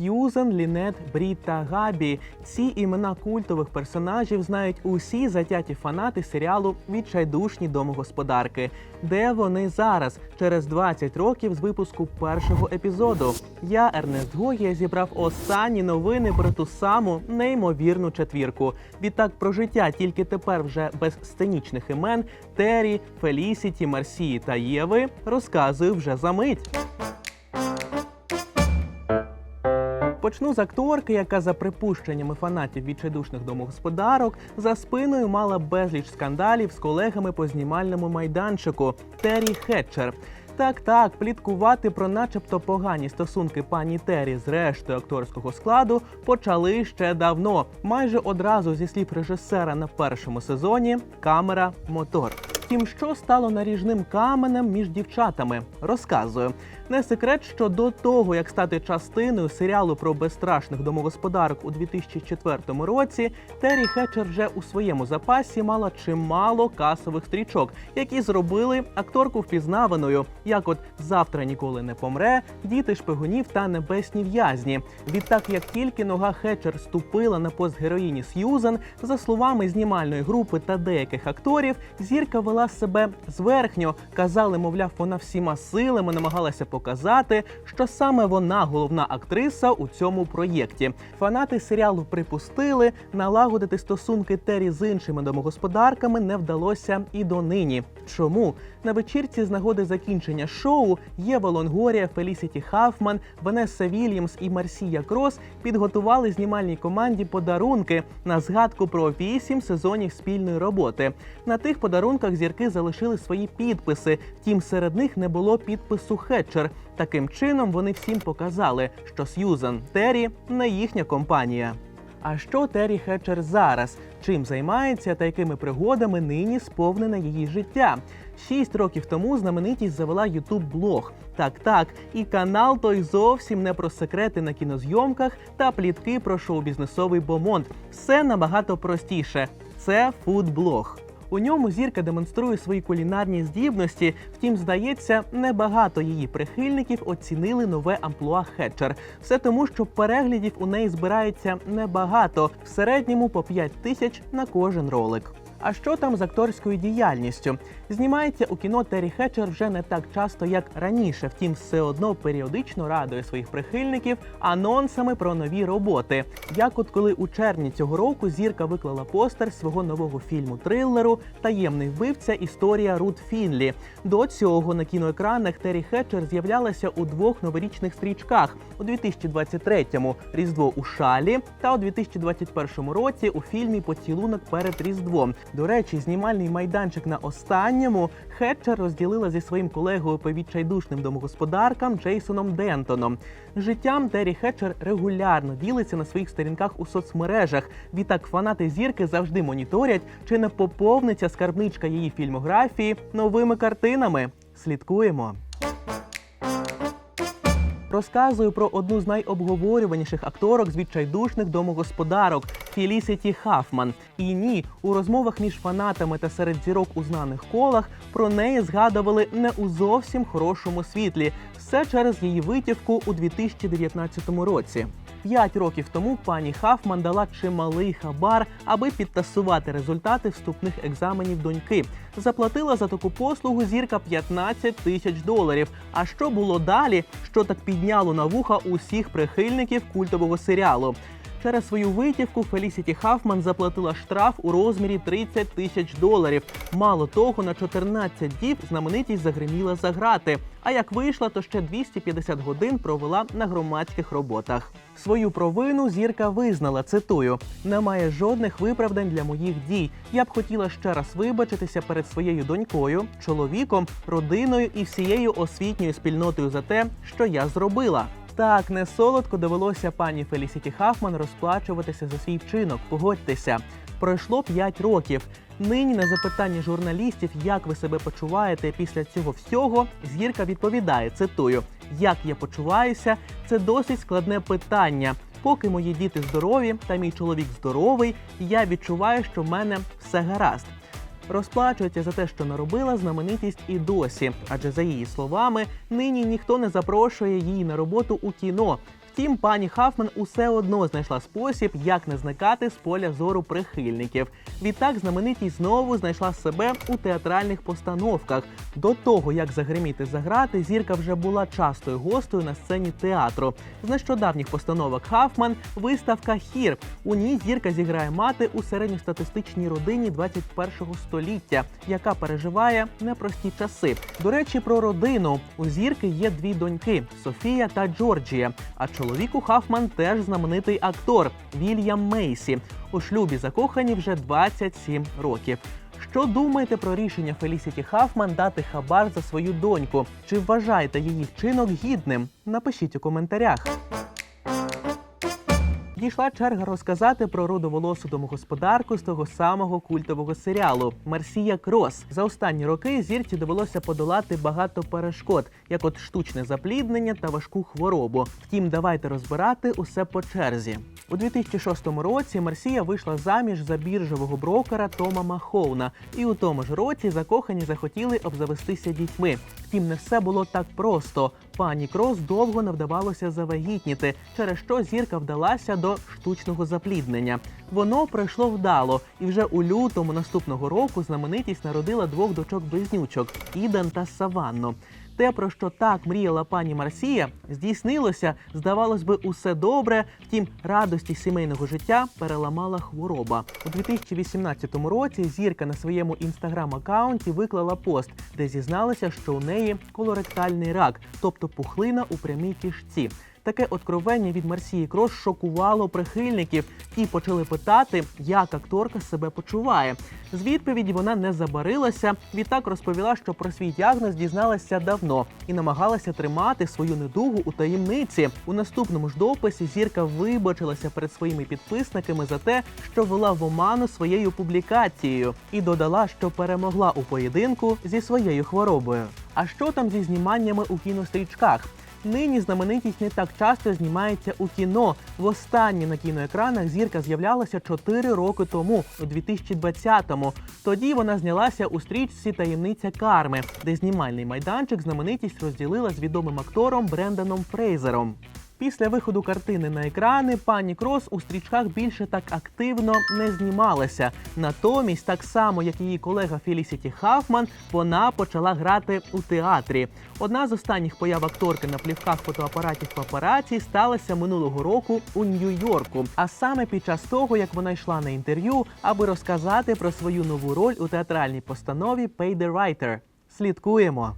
Сьюзен, Лінет, Брід та Габі. Ці імена культових персонажів знають усі затяті фанати серіалу Відчайдушні домогосподарки. Де вони зараз, через 20 років з випуску першого епізоду. Я, Ернест Гогія, зібрав останні новини про ту саму неймовірну четвірку. Відтак про життя тільки тепер вже без сценічних імен Террі, Фелісіті, Марсії та Єви розказую вже за мить. Почну з акторки, яка за припущеннями фанатів відчайдушних домогосподарок за спиною мала безліч скандалів з колегами по знімальному майданчику Террі Хетчер. Так, так, пліткувати про начебто погані стосунки пані Террі з рештою акторського складу почали ще давно, майже одразу зі слів режисера на першому сезоні камера мотор. Втім, що стало наріжним каменем між дівчатами, розказую. Не секрет, що до того, як стати частиною серіалу про безстрашних домогосподарок у 2004 році, Террі Хетчер вже у своєму запасі мала чимало касових стрічок, які зробили акторку впізнаваною, як от завтра ніколи не помре, діти шпигунів та небесні в'язні. Відтак, як тільки нога Хетчер ступила на пост героїні Сьюзан, за словами знімальної групи та деяких акторів, зірка вела себе зверхньо. Казали, мовляв, вона всіма силами намагалася показати, що саме вона головна актриса у цьому проєкті. Фанати серіалу припустили, налагодити стосунки Террі з іншими домогосподарками не вдалося і донині. Чому на вечірці з нагоди закінчення шоу Єва Лонгорія, Фелісіті Хафман, Ванесса Вільямс і Марсія Крос підготували знімальній команді подарунки на згадку про вісім сезонів спільної роботи. На тих подарунках зірки залишили свої підписи. Втім, серед них не було підпису Хетчер. Таким чином вони всім показали, що Сьюзан Террі не їхня компанія. А що Террі Хетчер зараз? Чим займається та якими пригодами нині сповнене її життя? Шість років тому знаменитість завела ютуб блог. Так, так, і канал той зовсім не про секрети на кінозйомках та плітки про шоу-бізнесовий бомонд. Все набагато простіше. Це фудблог. У ньому зірка демонструє свої кулінарні здібності. Втім, здається, небагато її прихильників оцінили нове амплуа Хетчер. Все тому, що переглядів у неї збирається небагато, в середньому по 5 тисяч на кожен ролик. А що там з акторською діяльністю? Знімається у кіно Террі Хетчер вже не так часто, як раніше. Втім, все одно періодично радує своїх прихильників анонсами про нові роботи. Як от коли у червні цього року зірка виклала постер свого нового фільму трилеру Таємний вбивця. Історія Рут Фінлі. До цього на кіноекранах Террі Хетчер з'являлася у двох новорічних стрічках у 2023-му Різдво у шалі та у 2021 році у фільмі Поцілунок перед Різдвом. До речі, знімальний майданчик на останньому Хетчер розділила зі своїм колегою по відчайдушним домогосподаркам Джейсоном Дентоном. Життям Террі Хетчер регулярно ділиться на своїх сторінках у соцмережах. Відтак фанати зірки завжди моніторять, чи не поповниться скарбничка її фільмографії новими картинами. Слідкуємо. Розказую про одну з найобговорюваніших акторок з відчайдушних домогосподарок Фелісіті Хафман. І ні, у розмовах між фанатами та серед зірок у знаних колах про неї згадували не у зовсім хорошому світлі. Все через її витівку у 2019 році. П'ять років тому пані Хафман дала чималий хабар, аби підтасувати результати вступних екзаменів доньки. Заплатила за таку послугу зірка 15 тисяч доларів. А що було далі? Що так підняло на вуха усіх прихильників культового серіалу? Через свою витівку Фелісіті Хафман заплатила штраф у розмірі 30 тисяч доларів. Мало того, на 14 діб знаменитість загриміла за грати. А як вийшла, то ще 250 годин провела на громадських роботах. Свою провину зірка визнала. Цитую: немає жодних виправдань для моїх дій. Я б хотіла ще раз вибачитися перед своєю донькою, чоловіком, родиною і всією освітньою спільнотою за те, що я зробила. Так, не солодко довелося пані Фелісіті Хафман розплачуватися за свій вчинок. Погодьтеся, пройшло 5 років. Нині на запитання журналістів, як ви себе почуваєте після цього всього, зірка відповідає: цитую: як я почуваюся, це досить складне питання. Поки мої діти здорові та мій чоловік здоровий, я відчуваю, що в мене все гаразд. Розплачується за те, що наробила знаменитість і досі. Адже за її словами, нині ніхто не запрошує її на роботу у кіно. Втім, пані Хафман усе одно знайшла спосіб, як не зникати з поля зору прихильників. Відтак знаменитість знову знайшла себе у театральних постановках. До того як загриміти заграти, зірка вже була частою гостею на сцені театру. З нещодавніх постановок Хафман виставка Хір. У ній зірка зіграє мати у середньостатистичній родині 21-го століття, яка переживає непрості часи. До речі, про родину у зірки є дві доньки Софія та Джорджія. А чоловік у Хафман теж знаменитий актор Вільям Мейсі. У шлюбі закохані вже 27 років. Що думаєте про рішення Фелісіті Хафман дати хабар за свою доньку? Чи вважаєте її вчинок гідним? Напишіть у коментарях. Дійшла черга розказати про рудоволосу домогосподарку з того самого культового серіалу Марсія Крос. За останні роки зірці довелося подолати багато перешкод, як от штучне запліднення та важку хворобу. Втім, давайте розбирати усе по черзі. У 2006 році Марсія вийшла заміж за біржового брокера Тома Махоуна, і у тому ж році закохані захотіли обзавестися дітьми. Втім, не все було так просто. Пані Крос довго не вдавалося завагітніти, через що зірка вдалася до штучного запліднення. Воно пройшло вдало, і вже у лютому наступного року знаменитість народила двох дочок-близнючок Ідан та Саванну. Те, про що так мріяла пані Марсія, здійснилося, здавалось би, усе добре. Втім, радості сімейного життя переламала хвороба. У 2018 році зірка на своєму інстаграм-аккаунті виклала пост, де зізналася, що у неї колоректальний рак, тобто пухлина у прямій кишці. Таке откровення від Марсії Крос шокувало прихильників. Ті почали питати, як акторка себе почуває. З відповіді вона не забарилася. Відтак розповіла, що про свій діагноз дізналася давно і намагалася тримати свою недугу у таємниці. У наступному ж дописі зірка вибачилася перед своїми підписниками за те, що вела в оману своєю публікацією, і додала, що перемогла у поєдинку зі своєю хворобою. А що там зі зніманнями у кінострічках? Нині знаменитість не так часто знімається у кіно. Востаннє на кіноекранах зірка з'являлася 4 роки тому, у 2020-му. Тоді вона знялася у стрічці Таємниця Карми, де знімальний майданчик знаменитість розділила з відомим актором Бренданом Фрейзером. Після виходу картини на екрани пані Крос у стрічках більше так активно не знімалася. Натомість, так само як її колега Фелісіті Хафман, вона почала грати у театрі. Одна з останніх появ акторки на плівках фотоапаратів папараці сталася минулого року у Нью-Йорку. А саме під час того, як вона йшла на інтерв'ю, аби розказати про свою нову роль у театральній постанові «Pay the Writer». Слідкуємо.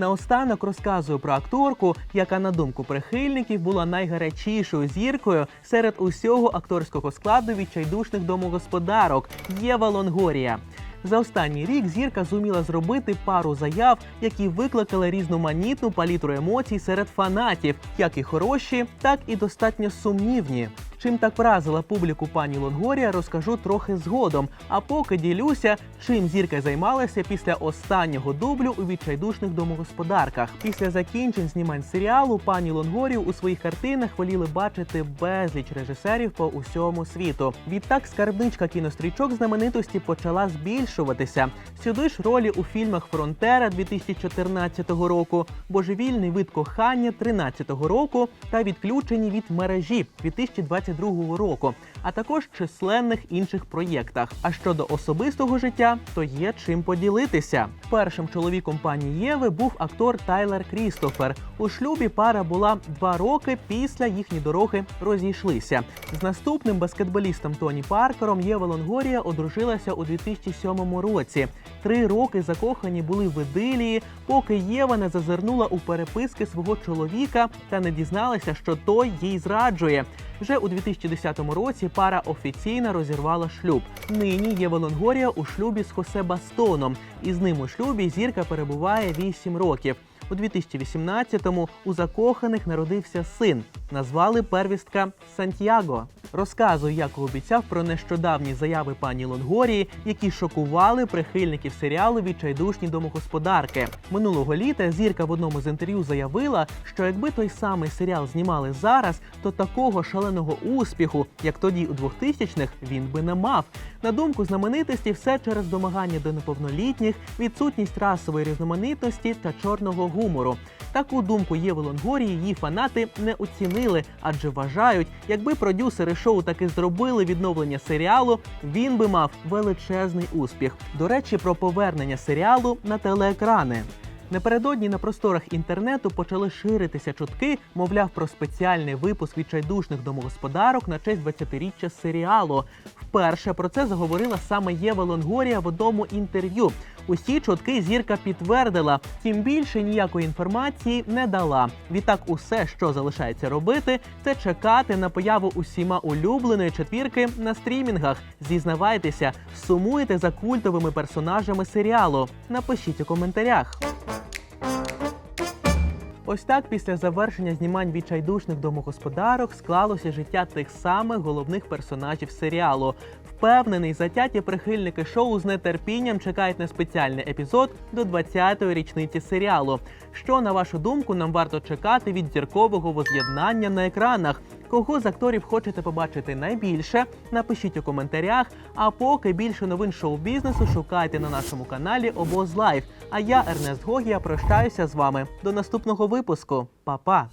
Наостанок розказую про акторку, яка на думку прихильників була найгарячішою зіркою серед усього акторського складу відчайдушних домогосподарок Єва Лонгорія. За останній рік зірка зуміла зробити пару заяв, які викликали різноманітну палітру емоцій серед фанатів, як і хороші, так і достатньо сумнівні. Чим так вразила публіку пані Лонгорія, розкажу трохи згодом. А поки ділюся, чим зірка займалася після останнього дублю у відчайдушних домогосподарках. Після закінчень знімань серіалу пані Лонгорію у своїх картинах воліли бачити безліч режисерів по усьому світу. Відтак скарбничка кінострічок знаменитості почала збільшуватися. Сюди ж ролі у фільмах Фронтера 2014 року, Божевільний вид кохання 2013 року та відключені від мережі 2022 року, а також численних інших проєктах. А щодо особистого життя, то є чим поділитися. Першим чоловіком пані Єви був актор Тайлер Крістофер. У шлюбі пара була два роки після їхні дороги розійшлися. З наступним баскетболістом Тоні Паркером Єва Лонгорія одружилася у 2007 році. Три роки закохані були в ідилії, поки Єва не зазирнула у переписки свого чоловіка та не дізналася, що той їй зраджує. Вже у 2010 році пара офіційно розірвала шлюб. Нині Єва Лонгорія у шлюбі з Хосе Бастоном, і з ним у шлюбі зірка перебуває 8 років. У 2018-му у закоханих народився син. Назвали первістка Сантьяго. Розказую, як обіцяв про нещодавні заяви пані Лонгорії, які шокували прихильників серіалу Відчайдушні домогосподарки. Минулого літа зірка в одному з інтерв'ю заявила, що якби той самий серіал знімали зараз, то такого шаленого успіху, як тоді у 2000-х, він би не мав. На думку знаменитості, все через домагання до неповнолітніх, відсутність расової різноманітності та чорного гумору. Таку думку Єви Лонгорії її фанати не оцінили, адже вважають, якби продюсери шоу таки зробили відновлення серіалу, він би мав величезний успіх. До речі, про повернення серіалу на телеекрани. Напередодні на просторах інтернету почали ширитися чутки, мовляв, про спеціальний випуск відчайдушних домогосподарок на честь 20-річчя серіалу. Вперше про це заговорила саме Єва Лонгорія в одному інтерв'ю. Усі чутки зірка підтвердила, тим більше ніякої інформації не дала. Відтак, усе, що залишається робити, це чекати на появу усіма улюбленої четвірки на стрімінгах. Зізнавайтеся, сумуєте за культовими персонажами серіалу. Напишіть у коментарях. Ось так після завершення знімань відчайдушних домогосподарок склалося життя тих самих головних персонажів серіалу. Впевнений, затяті прихильники шоу з нетерпінням чекають на спеціальний епізод до 20-ї річниці серіалу. Що на вашу думку нам варто чекати від зіркового воз'єднання на екранах? Кого з акторів хочете побачити найбільше? Напишіть у коментарях. А поки більше новин шоу-бізнесу шукайте на нашому каналі Обоз Лайф. А я, Ернест Гогія, прощаюся з вами. До наступного випуску. Па-па!